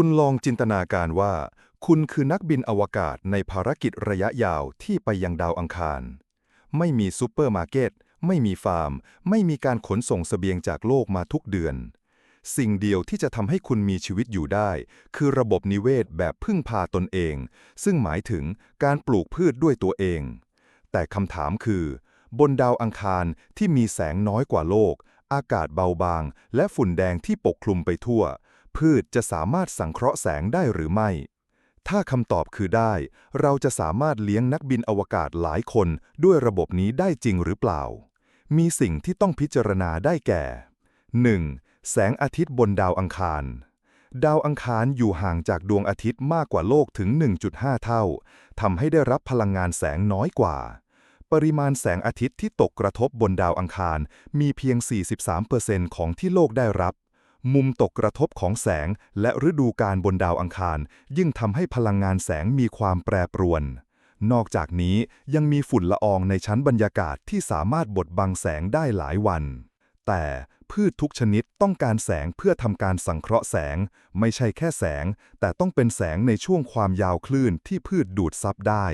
คุณลองจินตนาการว่า คุณคือนักบินอวกาศในภารกิจระยะยาวที่ไปยังดาวอังคาร ไม่มีซูเปอร์มาร์เก็ต ไม่มีฟาร์ม ไม่มีการขนส่งเสบียงจากโลกมาทุกเดือน สิ่งเดียวที่จะทำให้คุณมีชีวิตอยู่ได้ คือระบบนิเวศแบบพึ่งพาตนเอง ซึ่งหมายถึงการปลูกพืชด้วยตัวเอง แต่คำถามคือบนดาวอังคารที่มีแสงน้อยกว่าโลก อากาศเบาบาง และฝุ่นแดงที่ปกคลุมไปทั่ว พืชจะสามารถสังเคราะห์แสงได้หรือไม่ ถ้าคำตอบคือได้ เราจะสามารถเลี้ยงนักบินอวกาศหลายคนด้วยระบบนี้ได้จริงหรือเปล่า มีสิ่งที่ต้องพิจารณาได้แก่ 1. แสงอาทิตย์บนดาวอังคาร ดาวอังคารอยู่ห่างจากดวงอาทิตย์มากกว่าโลกถึง 1.5 เท่า ทำให้ได้รับพลังงานแสงน้อยกว่าปริมาณแสงอาทิตย์ที่ตกกระทบบนดาวอังคารมีเพียง 43%ของที่โลกได้รับ มุมตกกระทบของแสงและฤดูกาลบนดาวอังคาร ยิ่งทำให้พลังงานแสงมีความแปรปรวน นอกจากนี้ยังมีฝุ่นละอองในชั้นบรรยากาศที่สามารถบดบังแสงได้หลายวัน แต่พืชทุกชนิดต้องการแสงเพื่อทำการสังเคราะห์แสง ไม่ใช่แค่แสง แต่ต้องเป็นแสงในช่วงความยาวคลื่นที่พืชดูดซับได้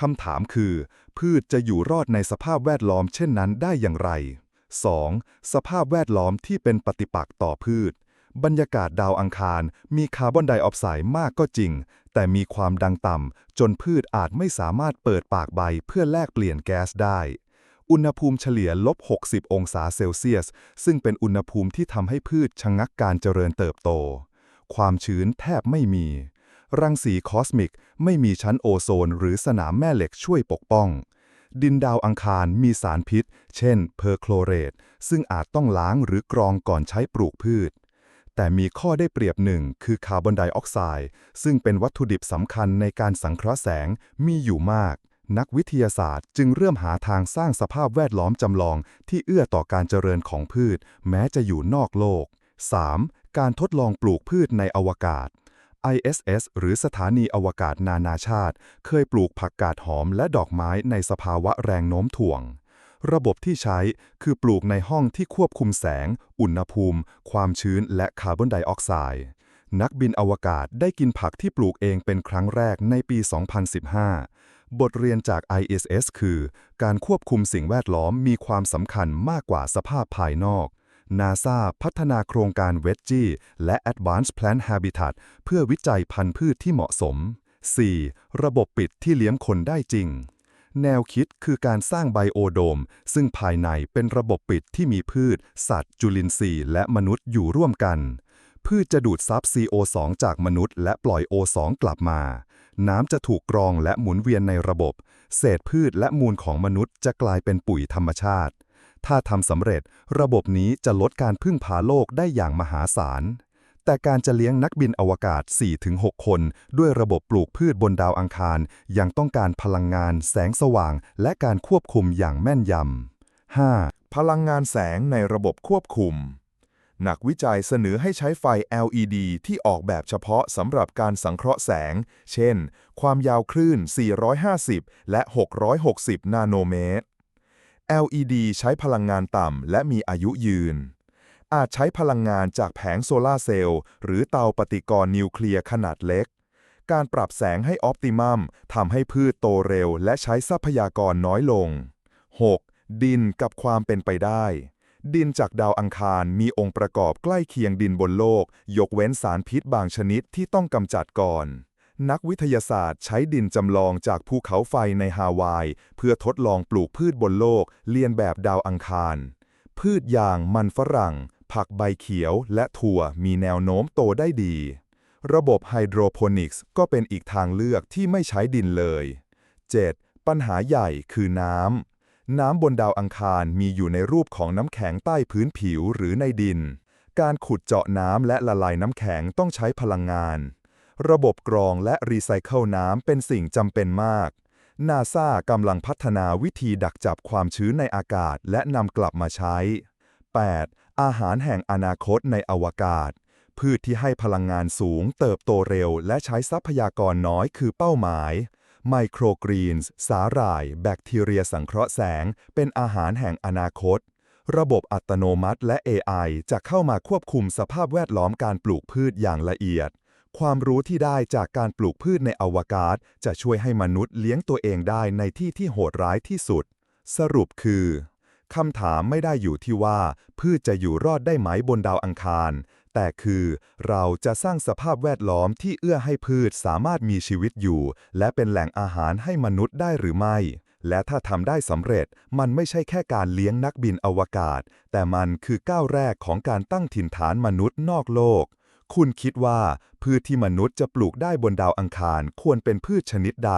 คำถามคือ พืชจะอยู่รอดในสภาพแวดล้อมเช่นนั้นได้อย่างไร 2. สภาพแวดล้อมที่เป็นปฏิปักษ์ต่อพืช บรรยากาศดาวอังคาร มีคาร์บอนไดออกไซด์มากก็จริง แต่มีความดังต่ำจนพืชอาจไม่สามารถเปิดปากใบเพื่อแลกเปลี่ยนแก๊สได้ อุณหภูมิเฉลี่ยลบ 60 องศาเซลเซียส ซึ่งเป็นอุณหภูมิที่ทำให้พืชชะงักการเจริญเติบโต ความชื้นแทบไม่มี รังสีคอสมิกไม่มีชั้นโอโซน หรือสนามแม่เหล็กช่วยปกป้อง ดินดาวอังคารมีสารพิษ เช่นเพอร์โคลเรต ซึ่งอาจต้องล้างหรือกรองก่อนใช้ปลูกพืช แต่มีข้อได้เปรียบหนึ่งคือคาร์บอนไดออกไซด์ซึ่งเป็นวัตถุดิบสำคัญในการสังเคราะห์แสงมีอยู่มาก นักวิทยาศาสตร์จึงเริ่มหาทางสร้างสภาพแวดล้อมจำลอง ที่เอื้อต่อการเจริญของพืช แม้จะอยู่นอกโลก 3. การทดลองปลูกพืชในอวกาศ ISS หรือสถานีอวกาศนานาชาติ เคยปลูกผักกาดหอมและดอกไม้ในสภาวะแรงโน้มถ่วง ระบบที่ใช้คือปลูกในห้องที่ควบคุมแสง อุณหภูมิ ความชื้น และคาร์บอนไดออกไซด์ นักบินอวกาศได้กินผักที่ปลูกเองเป็นครั้งแรกในปี 2015 บทเรียนจาก ISS คือ การควบคุมสิ่งแวดล้อมมีความสำคัญมากกว่าสภาพภายนอก NASA พัฒนาโครงการ Veggie และ Advanced Plant Habitat เพื่อวิจัยพันธุ์พืชที่เหมาะสม 4. ระบบปิดที่เลี้ยงคนได้จริง แนวคิดคือการสร้างไบโอโดม ซึ่งภายในเป็นระบบปิดที่มีพืช สัตว์ จุลินทรีย์ และมนุษย์อยู่ร่วมกัน พืชจะดูดซับ CO2 จากมนุษย์ และปล่อย O2 กลับมา น้ำจะถูกกรองและหมุนเวียนในระบบ เศษพืชและมูลของมนุษย์จะกลายเป็นปุ๋ยธรรมชาติ ถ้าทำสำเร็จระบบนี้จะลดการพึ่งพาโลกได้อย่างมหาศาล แต่การจะเลี้ยงนักบินอวกาศ 4-6 คน ด้วยระบบปลูกพืชบนดาวอังคาร ยังต้องการพลังงาน แสงสว่าง และการควบคุมอย่างแม่นยำ 5. พลังงานแสงในระบบควบคุม นักวิจัยเสนอให้ใช้ไฟ LED ที่ออกแบบเฉพาะสำหรับการสังเคราะห์แสง เช่น ความยาวคลื่น 450 และ 660 นาโนเมตร LED ใช้พลังงานต่ำและมีอายุยืน อาจใช้พลังงานจากแผงโซลาร์เซลล์หรือเตาปฏิกรณ์นิวเคลียร์ขนาดเล็ก การปรับแสงให้ออปติมัมทำให้พืชโตเร็วและใช้ทรัพยากรน้อยลง 6. ดินกับความเป็นไปได้ ดินจากดาวอังคารมีองค์ประกอบใกล้เคียงดินบนโลก ยกเว้นสารพิษบางชนิดที่ต้องกำจัดก่อน นักวิทยาศาสตร์ใช้ดินจำลองจากภูเขาไฟในฮาวาย เพื่อทดลองปลูกพืชบนโลก เลียนแบบดาวอังคาร พืชอย่างมันฝรั่ง ผักใบเขียวและถั่วมีแนวโน้มโตได้ดี ระบบไฮโดรโปนิกส์ก็เป็นอีกทางเลือกที่ไม่ใช้ดินเลย 7. ปัญหาใหญ่คือน้ำ น้ำบนดาวอังคารมีอยู่ในรูปของน้ำแข็งใต้พื้นผิวหรือในดิน การขุดเจาะน้ำและละลายน้ำแข็งต้องใช้พลังงาน ระบบกรองและรีไซเคิลน้ำเป็นสิ่งจำเป็นมาก นาซากำลังพัฒนาวิธีดักจับความชื้นในอากาศและนำกลับมาใช้ 8. อาหารแห่งอนาคตในอวกาศ พืชที่ให้พลังงานสูงเติบโตเร็ว และใช้ทรัพยากรน้อยคือเป้าหมายไมโครกรีนส์สาหร่าย แบคทีเรียสังเคราะห์แสง เป็นอาหารแห่งอนาคต ระบบอัตโนมัติและ AI จะเข้ามาควบคุมสภาพแวดล้อมการปลูกพืชอย่างละเอียด ความรู้ที่ได้จากการปลูกพืชในอวกาศ จะช่วยให้มนุษย์เลี้ยงตัวเองได้ในที่ที่โหดร้ายที่สุด สรุปคือคำถามไม่ได้อยู่ที่ว่า พืชจะอยู่รอดได้ไหมบนดาวอังคาร แต่คือเราจะสร้างสภาพแวดล้อมที่เอื้อให้พืชสามารถมีชีวิตอยู่ และเป็นแหล่งอาหารให้มนุษย์ได้หรือไม่ และถ้าทำได้สำเร็จ มันไม่ใช่แค่การเลี้ยงนักบินอวกาศ แต่มันคือก้าวแรกของการตั้งถิ่นฐานมนุษย์นอกโลก คุณคิดว่าพืชที่มนุษย์จะปลูกได้บนดาวอังคารควรเป็นพืชชนิดใด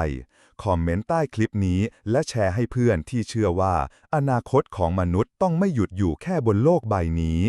คอมเมนต์ใต้คลิปนี้และแชร์ให้เพื่อนที่เชื่อว่า อนาคตของมนุษย์ต้องไม่หยุดอยู่แค่บนโลกใบนี้